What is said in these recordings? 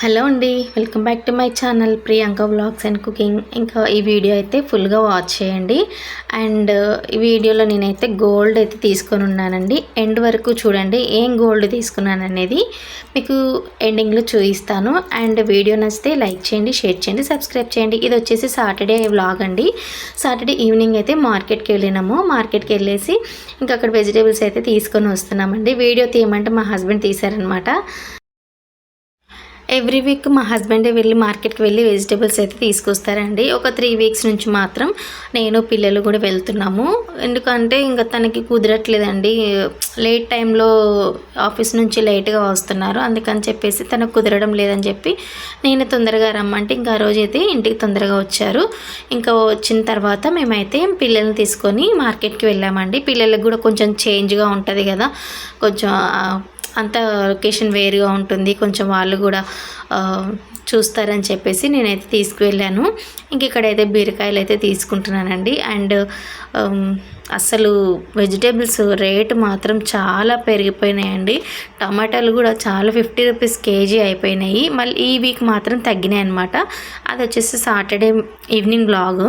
Hello అండి welcome back to my channel Priyanka vlogs and cooking. ఇంకా ఈ video అయితే ఫుల్గా వాచ్ చేయండి. అండ్ ఈ వీడియోలో నేనైతే గోల్డ్ అయితే తీసుకొని ఉన్నానండి. ఎండ్ వరకు చూడండి ఏం గోల్డ్ తీసుకున్నాను అనేది మీకు ఎండింగ్లో చూపిస్తాను. అండ్ వీడియో నచ్చితే లైక్ చేయండి షేర్ చేయండి సబ్స్క్రైబ్ చేయండి. ఇది వచ్చేసి సాటర్డే వ్లాగ్ అండి. సాటర్డే ఈవినింగ్ అయితే మార్కెట్కి వెళ్ళినాము. మార్కెట్కి వెళ్ళేసి ఇంకా అక్కడ వెజిటేబుల్స్ అయితే తీసుకొని వస్తున్నామండి. వీడియో తీయమంటే మా హస్బెండ్ తీశారనమాట ఎవ్రీ వీక్ మా హస్బెండే వెళ్ళి మార్కెట్కి వెళ్ళి వెజిటేబుల్స్ అయితే తీసుకొస్తారండి. ఒక త్రీ వీక్స్ నుంచి మాత్రం నేను పిల్లలు కూడా వెళ్తున్నాము. ఎందుకంటే ఇంకా తనకి కుదరట్లేదండి. లేట్ టైంలో ఆఫీస్ నుంచి లేట్గా వస్తున్నారు. అందుకని చెప్పేసి తనకు కుదరడం లేదని చెప్పి నేను తొందరగా రమ్మంటే ఇంకా ఆ రోజు అయితే ఇంటికి తొందరగా వచ్చారు. ఇంకా వచ్చిన తర్వాత మేమైతే పిల్లల్ని తీసుకొని మార్కెట్కి వెళ్ళామండి. పిల్లలకు కూడా కొంచెం చేంజ్గా ఉంటుంది కదా. కొంచెం అంత లొకేషన్ వేరుగా ఉంటుంది. కొంచెం వాళ్ళు కూడా చూస్తారని చెప్పేసి నేనైతే తీసుకువెళ్ళాను. ఇంక ఇక్కడైతే బీరకాయలు అయితే తీసుకుంటున్నానండి. అండ్ అసలు వెజిటేబుల్స్ రేటు మాత్రం చాలా పెరిగిపోయినాయండి. టమాటాలు కూడా చాలా ఫిఫ్టీ రూపీస్ కేజీ అయిపోయినాయి. మళ్ళీ ఈ వీక్ మాత్రం తగ్గినాయి అనమాట అది వచ్చేసి సాటర్డే ఈవినింగ్ బ్లాగ్.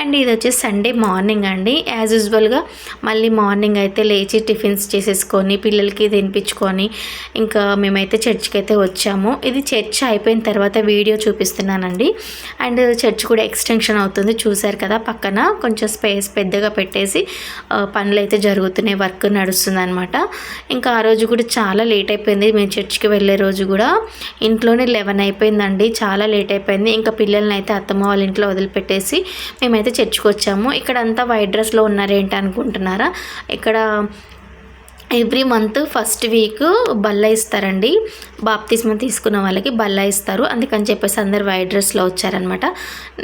అండ్ ఇది వచ్చేసి సండే మార్నింగ్ అండి. యాజ్ యూజువల్గా మళ్ళీ మార్నింగ్ అయితే లేచి టిఫిన్స్ చేసేసుకొని పిల్లలకి తినిపించుకొని ఇంకా మేమైతే చర్చ్కి అయితే వచ్చాము. ఇది చర్చ్ అయిపోయిన తర్వాత వీడియో చూపిస్తున్నానండి. అండ్ చర్చ్ కూడా ఎక్స్టెన్షన్ అవుతుంది. చూసారు కదా పక్కన. కొంచెం స్పేస్ పెద్దగా పెట్టేసి పనులు అయితే జరుగుతున్నాయి వర్క్ నడుస్తుంది అనమాట ఇంకా ఆ రోజు కూడా చాలా లేట్ అయిపోయింది. మేము చర్చ్కి వెళ్ళే రోజు కూడా ఇంట్లోనే లెవెన్ అయిపోయిందండి. చాలా లేట్ అయిపోయింది. ఇంకా పిల్లల్ని అయితే అత్తమ్మ వాళ్ళ ఇంట్లో వదిలిపెట్టేసి మేమైతే చర్చ్కి వచ్చాము. ఇక్కడ అంతా వైట్ డ్రెస్లో ఉన్నారేంటి అనుకుంటున్నారా? ఇక్కడ ఎవ్రీ మంత్ ఫస్ట్ వీక్ బల్ల ఇస్తారండి. బాప్తిస్మ తీసుకున్న వాళ్ళకి బల్ల ఇస్తారు. అందుకని చెప్పేసి అందరు వైట్ డ్రెస్లో వచ్చారనమాట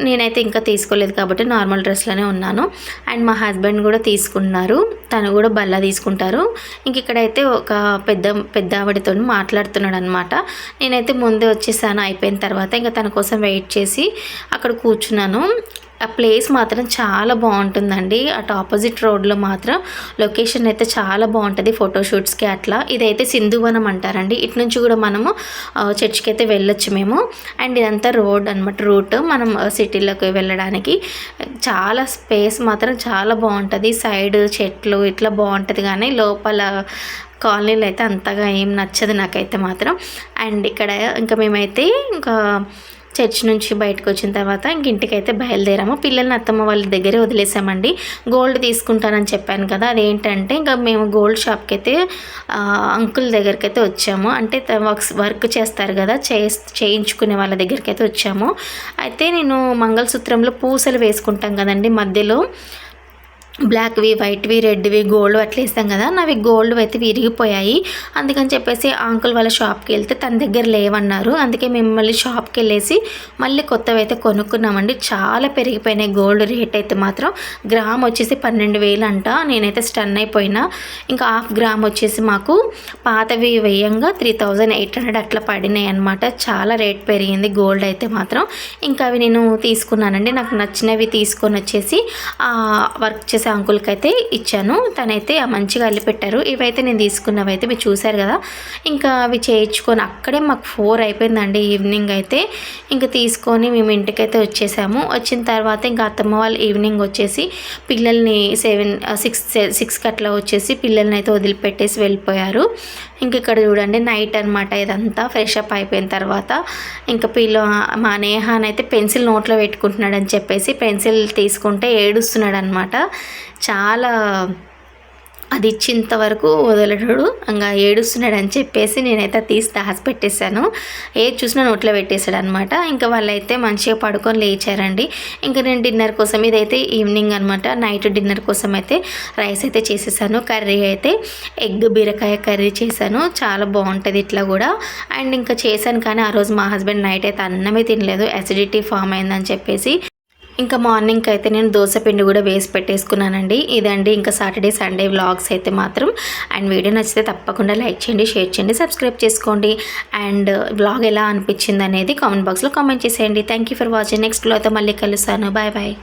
నేనైతే ఇంకా తీసుకోలేదు కాబట్టి నార్మల్ డ్రెస్లోనే ఉన్నాను. అండ్ మా హస్బెండ్ కూడా తీసుకున్నారు. తను కూడా బల్ల తీసుకుంటారు. ఇంక ఇక్కడైతే ఒక పెద్ద పెద్ద ఆవిడతో మాట్లాడుతున్నాడు అనమాట నేనైతే ముందే వచ్చేసాను. అయిపోయిన తర్వాత ఇంకా తన కోసం వెయిట్ చేసి అక్కడ కూర్చున్నాను. ఆ ప్లేస్ మాత్రం చాలా బాగుంటుందండి. అటు ఆపోజిట్ రోడ్లో మాత్రం లొకేషన్ అయితే చాలా బాగుంటుంది ఫోటోషూట్స్కి అట్లా. ఇదైతే సింధువనం అంటారండి. ఇటు నుంచి కూడా మనము చర్చ్కి అయితే వెళ్ళొచ్చు మేము. అండ్ ఇదంతా రోడ్ అనమాట రూట్. మనం సిటీలోకి వెళ్ళడానికి చాలా స్పేస్ మాత్రం చాలా బాగుంటుంది. సైడ్ చెట్లు ఇట్లా బాగుంటుంది కానీ లోపల కాలనీలు అయితే అంతగా ఏం నచ్చదు నాకైతే మాత్రం. అండ్ ఇక్కడ ఇంకా మేమైతే ఇంకా చర్చ్ నుంచి బయటకు వచ్చిన తర్వాత ఇంక ఇంటికైతే బయలుదేరాము. పిల్లల్ని అత్తమ్మ వాళ్ళ దగ్గరే వదిలేసామండి. గోల్డ్ తీసుకుంటానని చెప్పాను కదా అదేంటంటే ఇంకా మేము గోల్డ్ షాప్కి అయితే అంకుల్ దగ్గరికి అయితే వచ్చాము. అంటే వర్క్స్ వర్క్ చేస్తారు కదా చేయించుకునే వాళ్ళ దగ్గరికి అయితే వచ్చాము. అయితే నేను మంగళసూత్రంలో పూసలు వేసుకుంటాం కదండి మధ్యలో. బ్లాక్వి వైట్వి రెడ్వి గోల్డ్ అట్లా వేస్తాం కదా నావి గోల్డ్ అయితే విరిగిపోయాయి. అందుకని చెప్పేసి అంకుల్ వాళ్ళ షాప్కి వెళ్తే తన దగ్గర లేవన్నారు. అందుకే మేము మళ్ళీ షాప్కి వెళ్ళేసి మళ్ళీ కొత్తవి అయితే కొనుక్కున్నామండి. చాలా పెరిగిపోయినాయి గోల్డ్ రేట్ అయితే మాత్రం. గ్రామ్ వచ్చేసి పన్నెండు వేలు అంట. నేనైతే స్టన్ అయిపోయినా. ఇంకా హాఫ్ గ్రామ్ వచ్చేసి మాకు పాతవి వేయంగా త్రీ థౌజండ్ ఎయిట్ హండ్రెడ్ అట్లా పడినాయి అనమాట చాలా రేట్ పెరిగింది గోల్డ్ అయితే మాత్రం. ఇంకా అవి నేను తీసుకున్నానండి. నాకు నచ్చినవి తీసుకొని వచ్చేసి వర్క్ చేసే అంకుల్కి అయితే ఇచ్చాను. తనైతే మంచిగా అల్లిపెట్టారు. ఇవైతే నేను తీసుకున్నవి అయితే మీరు చూశారు కదా. ఇంకా అవి చేయించుకొని అక్కడే మాకు ఫోర్ అయిపోయిందండి ఈవినింగ్ అయితే. ఇంకా తీసుకొని మేము ఇంటికైతే వచ్చేసాము. వచ్చిన తర్వాత ఇంకా అత్తమ్మ వాళ్ళు ఈవినింగ్ వచ్చేసి పిల్లల్ని సెవెన్ సిక్స్ సిక్స్కి అట్లా వచ్చేసి పిల్లల్ని అయితే వదిలిపెట్టేసి వెళ్ళిపోయారు. ఇంక ఇక్కడ చూడండి నైట్ అనమాట ఇదంతా ఫ్రెష్ అప్ అయిపోయిన తర్వాత. ఇంకా పిల్ల మా నేహాన్ అయితే పెన్సిల్ నోట్లో పెట్టుకుంటున్నాడని చెప్పేసి పెన్సిల్ తీసుకుంటే ఏడుస్తున్నాడు అనమాట చాలా అది ఇచ్చేంత వరకు వదలడు ఇంకా ఏడుస్తున్నాడు అని చెప్పేసి నేనైతే తీసి దాసి పెట్టేశాను. ఏది చూసినా నోట్లో పెట్టేశాడు అనమాట ఇంకా వాళ్ళైతే మంచిగా పడుకొని లేచారండి. ఇంకా నేను డిన్నర్ కోసం ఇదైతే ఈవినింగ్ అనమాట నైట్ డిన్నర్ కోసం అయితే రైస్ అయితే చేసేసాను. కర్రీ అయితే ఎగ్ బీరకాయ కర్రీ చేశాను. చాలా బాగుంటుంది ఇట్లా కూడా. అండ్ ఇంకా చేశాను కానీ ఆ రోజు మా హస్బెండ్ నైట్ అయితే అన్నమే తినలేదు. అసిడిటీ ఫామ్ అయిందని చెప్పేసి ఇంకా మార్నింగ్కి అయితే నేను దోశ పిండి కూడా వేసి పెట్టేసుకున్నానండి. ఇదండి ఇంకా సాటర్డే సండే వ్లాగ్స్ అయితే మాత్రం. అండ్ వీడియో నచ్చితే తప్పకుండా లైక్ చేయండి షేర్ చేయండి సబ్స్క్రైబ్ చేసుకోండి. అండ్ వ్లాగ్ ఎలా అనిపించింది అనేది కామెంట్ బాక్స్లో కామెంట్ చేసేయండి. థ్యాంక్ ఫర్ వాచింగ్ నెక్స్ట్ వ్లాగ్తో మళ్ళీ కలుస్తాను. Bye bye